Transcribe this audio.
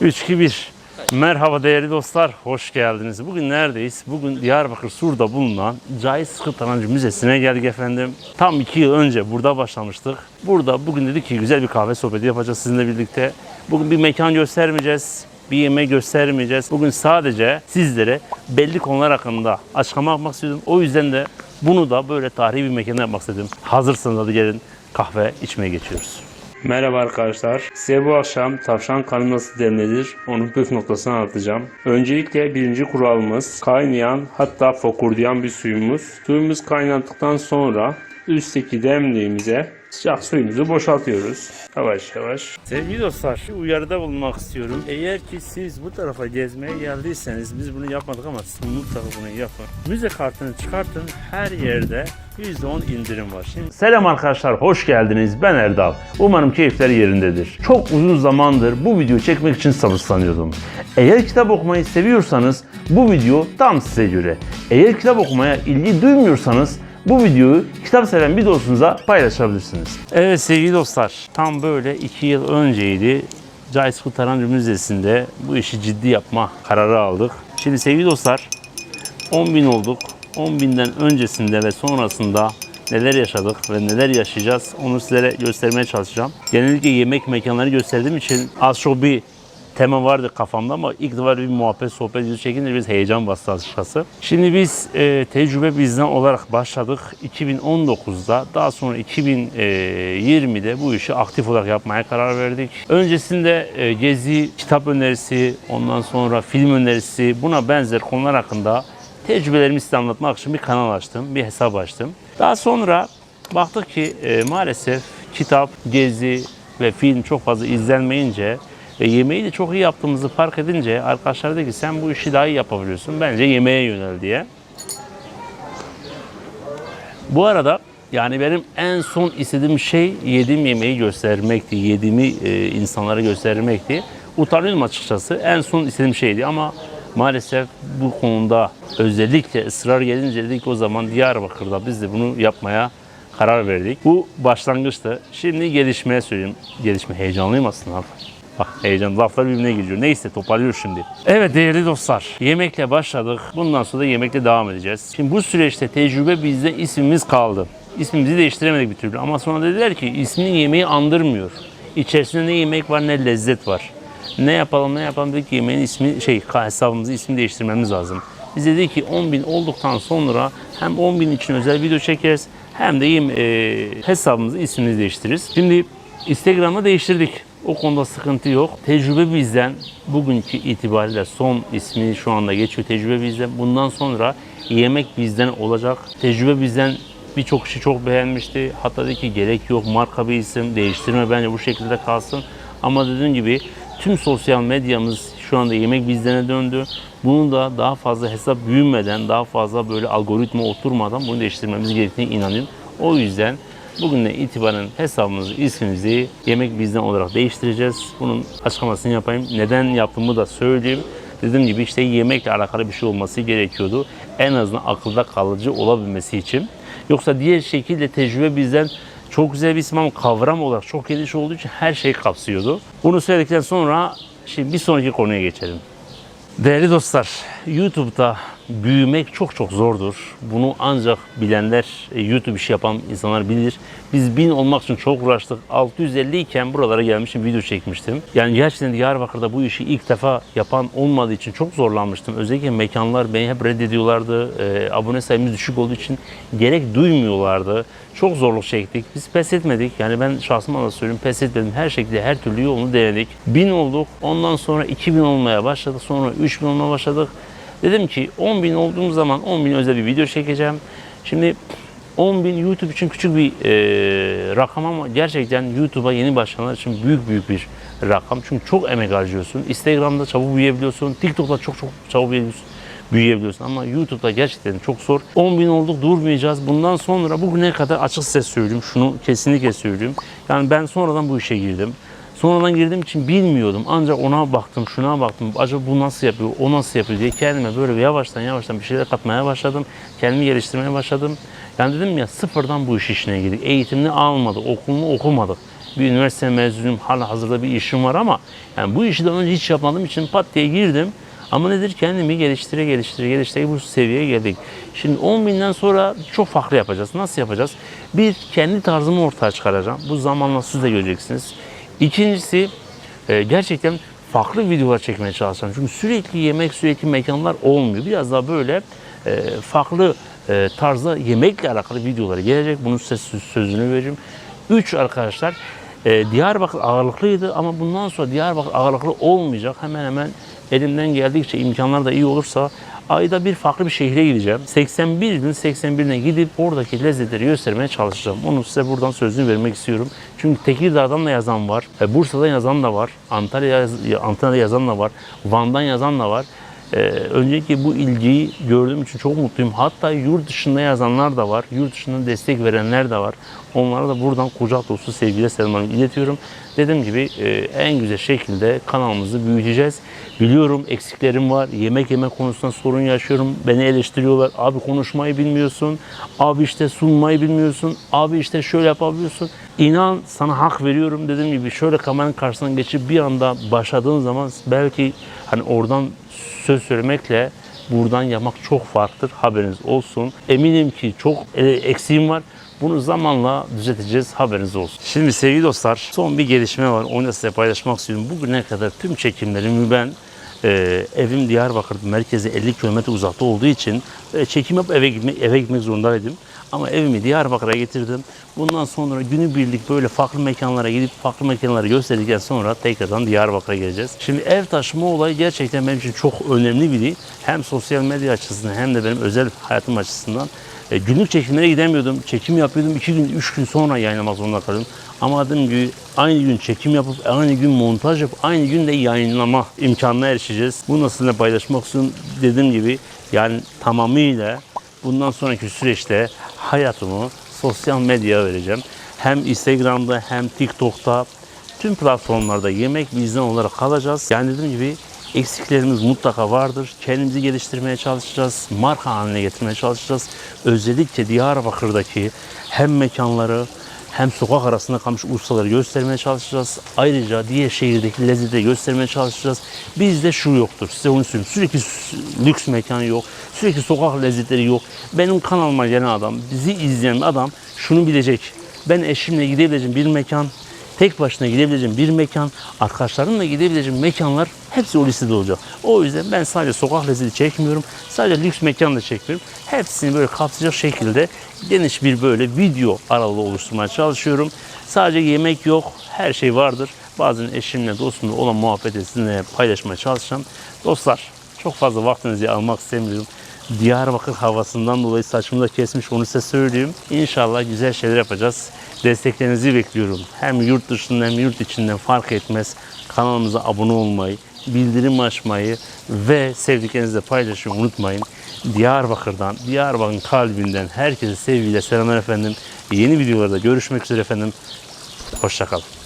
3 2 1 Merhaba değerli dostlar, hoş geldiniz. Bugün neredeyiz? Bugün Diyarbakır Sur'da bulunan Cahit Sıkı Tarancı Müzesi'ne geldik efendim. Tam iki yıl önce burada başlamıştık. Burada bugün dedik ki güzel bir kahve sohbeti yapacağız sizinle birlikte. Bugün bir mekan göstermeyeceğiz, bir yemeği göstermeyeceğiz. Bugün sadece sizlere belli konular hakkında açıklama yapmak istedim. O yüzden de bunu da böyle tarihi bir mekanda yapmak istedim. Hazırsanız hadi gelin kahve içmeye geçiyoruz. Merhaba arkadaşlar. Size bu akşam tavşan kanı nasıl demlenir onun püf noktasını anlatacağım. Öncelikle birinci kuralımız kaynayan hatta fokurdayan bir suyumuz. Suyumuz kaynattıktan sonra üstteki demliğimize sıcak suyumuzu boşaltıyoruz. Yavaş yavaş. Sevgili dostlar bir uyarıda bulunmak istiyorum. Eğer ki siz bu tarafa gezmeye geldiyseniz biz bunu yapmadık ama siz mutlaka bunu yapın. Müze kartını çıkartın her yerde %10 indirim var. Şimdi... Selam arkadaşlar, hoş geldiniz. Ben Erdal. Umarım keyifler yerindedir. Çok uzun zamandır bu videoyu çekmek için sabırsızlanıyordum. Eğer kitap okumayı seviyorsanız bu video tam size göre. Eğer kitap okumaya ilgi duymuyorsanız bu videoyu kitap seven bir dostunuza paylaşabilirsiniz. Evet sevgili dostlar, tam böyle 2 yıl önceydi. Cahit Kurtaran Müzesi'nde bu işi ciddi yapma kararı aldık. Şimdi sevgili dostlar, 10 bin olduk. 10 binden öncesinde ve sonrasında neler yaşadık ve neler yaşayacağız onu sizlere göstermeye çalışacağım. Genellikle yemek mekanları gösterdiğim için az çok bir tema vardı kafamda ama ilk defa bir muhabbet sohbet yüzü çekince biz heyecan bastı açıkçası. Şimdi biz e, tecrübe bizden olarak başladık 2019'da daha sonra 2020'de bu işi aktif olarak yapmaya karar verdik. Öncesinde e, gezi, kitap önerisi, ondan sonra film önerisi buna benzer konular hakkında tecrübelerimi size anlatmak için bir kanal açtım, bir hesap açtım. Daha sonra baktık ki e, maalesef kitap, gezi ve film çok fazla izlenmeyince ve yemeği de çok iyi yaptığımızı fark edince arkadaşlar dedi ki sen bu işi daha iyi yapabiliyorsun. Bence yemeğe yönel diye. Bu arada yani benim en son istediğim şey yediğim yemeği göstermekti. Yediğimi e, insanlara göstermekti. Utanıyorum açıkçası. En son istediğim şeydi ama maalesef bu konuda özellikle ısrar gelince dedik o zaman Diyarbakır'da biz de bunu yapmaya karar verdik. Bu başlangıçtı. Şimdi gelişmeye söyleyeyim. Gelişme heyecanlıyım aslında. Bak heyecan laflar birbirine giriyor. Neyse toparlıyoruz şimdi. Evet değerli dostlar yemekle başladık. Bundan sonra da yemekle devam edeceğiz. Şimdi bu süreçte tecrübe bizde ismimiz kaldı. İsmimizi değiştiremedik bir türlü ama sonra dediler ki isminin yemeği andırmıyor. İçerisinde ne yemek var ne lezzet var. Ne yapalım ne yapalım dedik ki yemeğin ismi şey hesabımızı ismi değiştirmemiz lazım. Biz dedik ki 10 bin olduktan sonra hem 10 bin için özel video çekeriz hem de e, hesabımızı ismini değiştiririz. Şimdi Instagram'ı değiştirdik. O konuda sıkıntı yok. Tecrübe bizden bugünkü itibariyle son ismi şu anda geçiyor. Tecrübe bizden. Bundan sonra yemek bizden olacak. Tecrübe bizden birçok kişi çok beğenmişti. Hatta dedi ki gerek yok marka bir isim değiştirme bence bu şekilde kalsın. Ama dediğim gibi tüm sosyal medyamız şu anda yemek bizden döndü. Bunu da daha fazla hesap büyümeden, daha fazla böyle algoritma oturmadan bunu değiştirmemiz gerektiğine inanıyorum. O yüzden bugünden itibaren hesabımızı, ismimizi yemek bizden olarak değiştireceğiz. Bunun açıklamasını yapayım. Neden yaptığımı da söyleyeyim. Dediğim gibi işte yemekle alakalı bir şey olması gerekiyordu. En azından akılda kalıcı olabilmesi için. Yoksa diğer şekilde tecrübe bizden çok güzel bir isim ama kavram olarak çok geniş olduğu için her şeyi kapsıyordu. Bunu söyledikten sonra şimdi bir sonraki konuya geçelim. Değerli dostlar, YouTube'da büyümek çok çok zordur. Bunu ancak bilenler, e, YouTube işi yapan insanlar bilir. Biz 1000 olmak için çok uğraştık. 650 iken buralara gelmişim, video çekmiştim. Yani gerçekten Diyarbakır'da bu işi ilk defa yapan olmadığı için çok zorlanmıştım. Özellikle mekanlar beni hep reddediyorlardı. E, abone sayımız düşük olduğu için gerek duymuyorlardı. Çok zorluk çektik. Biz pes etmedik. Yani ben şahsıma da söyleyeyim pes etmedim. Her şekilde her türlü yolunu denedik. 1000 olduk. Ondan sonra 2000 olmaya başladık. Sonra 3000 olmaya başladık. Dedim ki 10 bin olduğum zaman 10 bin özel bir video çekeceğim. Şimdi 10 bin YouTube için küçük bir e, rakam ama gerçekten YouTube'a yeni başlayanlar için büyük büyük bir rakam. Çünkü çok emek harcıyorsun. Instagram'da çabuk büyüyebiliyorsun. TikTok'ta çok çok çabuk büyüyebiliyorsun büyüyebiliyorsun. Ama YouTube'da gerçekten çok zor. 10 bin olduk durmayacağız. Bundan sonra bugüne kadar açık size söyleyeyim. Şunu kesinlikle söyleyeyim. Yani ben sonradan bu işe girdim. Sonradan girdiğim için bilmiyordum. Ancak ona baktım, şuna baktım. Acaba bu nasıl yapıyor, o nasıl yapıyor diye kendime böyle yavaştan yavaştan bir şeyler katmaya başladım. Kendimi geliştirmeye başladım. Yani dedim ya sıfırdan bu iş işine girdik. Eğitimini almadık, okulunu okumadık. Bir üniversite mezunuyum. Hala hazırda bir işim var ama yani bu işi de önce hiç yapmadığım için pat diye girdim. Ama nedir? Kendimi geliştire geliştire geliştire bu seviyeye geldik. Şimdi 10 binden sonra çok farklı yapacağız. Nasıl yapacağız? Bir, kendi tarzımı ortaya çıkaracağım. Bu zamanla siz de göreceksiniz. İkincisi, e, gerçekten farklı videolar çekmeye çalışacağım. Çünkü sürekli yemek, sürekli mekanlar olmuyor. Biraz daha böyle e, farklı e, tarzda yemekle alakalı videoları gelecek. Bunun size söz- sözünü vereceğim. Üç arkadaşlar e, Diyarbakır ağırlıklıydı ama bundan sonra Diyarbakır ağırlıklı olmayacak. Hemen hemen elimden geldikçe imkanlar da iyi olursa ayda bir farklı bir şehre gideceğim. 81 gün 81'ine gidip oradaki lezzetleri göstermeye çalışacağım. Onu size buradan sözünü vermek istiyorum. Çünkü Tekirdağ'dan da yazan var, e, Bursa'dan yazan da var, Antalya'da yazan da var, Van'dan yazan da var. Ee, önceki bu ilgiyi gördüğüm için çok mutluyum. Hatta yurt dışında yazanlar da var. Yurt dışından destek verenler de var. Onlara da buradan kucak dolusu sevgiyle selamlarımı iletiyorum. Dediğim gibi e, en güzel şekilde kanalımızı büyüteceğiz. Biliyorum eksiklerim var. Yemek yeme konusunda sorun yaşıyorum. Beni eleştiriyorlar. Abi konuşmayı bilmiyorsun. Abi işte sunmayı bilmiyorsun. Abi işte şöyle yapabiliyorsun. İnan sana hak veriyorum dediğim gibi şöyle kameranın karşısına geçip bir anda başladığın zaman belki hani oradan söz söylemekle buradan yapmak çok farklıdır. Haberiniz olsun. Eminim ki çok e, eksiğim var. Bunu zamanla düzelteceğiz. Haberiniz olsun. Şimdi sevgili dostlar son bir gelişme var. Onu da size paylaşmak istiyorum. Bugüne kadar tüm çekimlerimi ben e, evim Diyarbakır merkeze 50 kilometre uzakta olduğu için e, çekim yapıp eve gitmek, eve gitmek zorundaydım. Ama evimi Diyarbakır'a getirdim. Bundan sonra günübirlik böyle farklı mekanlara gidip farklı mekanları gösterdikten sonra tekrardan Diyarbakır'a geleceğiz. Şimdi ev taşıma olayı gerçekten benim için çok önemli bir değil. Hem sosyal medya açısından hem de benim özel hayatım açısından. E, günlük çekimlere gidemiyordum. Çekim yapıyordum. iki gün, üç gün sonra yayınlamak zorunda kalıyordum. Ama dediğim gibi aynı gün çekim yapıp, aynı gün montaj yapıp, aynı gün de yayınlama imkanına erişeceğiz. Bunu sizinle paylaşmak istiyorum. Dediğim gibi yani tamamıyla bundan sonraki süreçte hayatımı sosyal medyaya vereceğim. Hem Instagram'da hem TikTok'ta tüm platformlarda yemek bizden olarak kalacağız. Yani dediğim gibi eksiklerimiz mutlaka vardır. Kendimizi geliştirmeye çalışacağız. Marka haline getirmeye çalışacağız. Özellikle Diyarbakır'daki hem mekanları hem sokak arasında kalmış ustaları göstermeye çalışacağız. Ayrıca diğer şehirdeki lezzeti göstermeye çalışacağız. Bizde şu yoktur. Size onu söyleyeyim. Sürekli lüks mekan yok. Sürekli sokak lezzetleri yok. Benim kanalıma gelen adam, bizi izleyen adam şunu bilecek. Ben eşimle gidebileceğim bir mekan, tek başına gidebileceğim bir mekan, arkadaşlarımla gidebileceğim mekanlar hepsi o listede olacak. O yüzden ben sadece sokak lezzeti çekmiyorum, sadece lüks mekan da çekmiyorum. Hepsini böyle kapsayacak şekilde geniş bir böyle video aralığı oluşturmaya çalışıyorum. Sadece yemek yok, her şey vardır. Bazen eşimle, dostumla olan muhabbeti sizinle paylaşmaya çalışacağım. Dostlar, çok fazla vaktinizi almak istemiyorum. Diyarbakır havasından dolayı saçımı da kesmiş onu size söyleyeyim. İnşallah güzel şeyler yapacağız. Desteklerinizi bekliyorum. Hem yurt dışından hem yurt içinden fark etmez. Kanalımıza abone olmayı, bildirim açmayı ve sevdiklerinizle paylaşmayı unutmayın. Diyarbakır'dan, Diyarbakır'ın kalbinden herkese sevgiyle selamlar efendim. Yeni videolarda görüşmek üzere efendim. Hoşçakalın.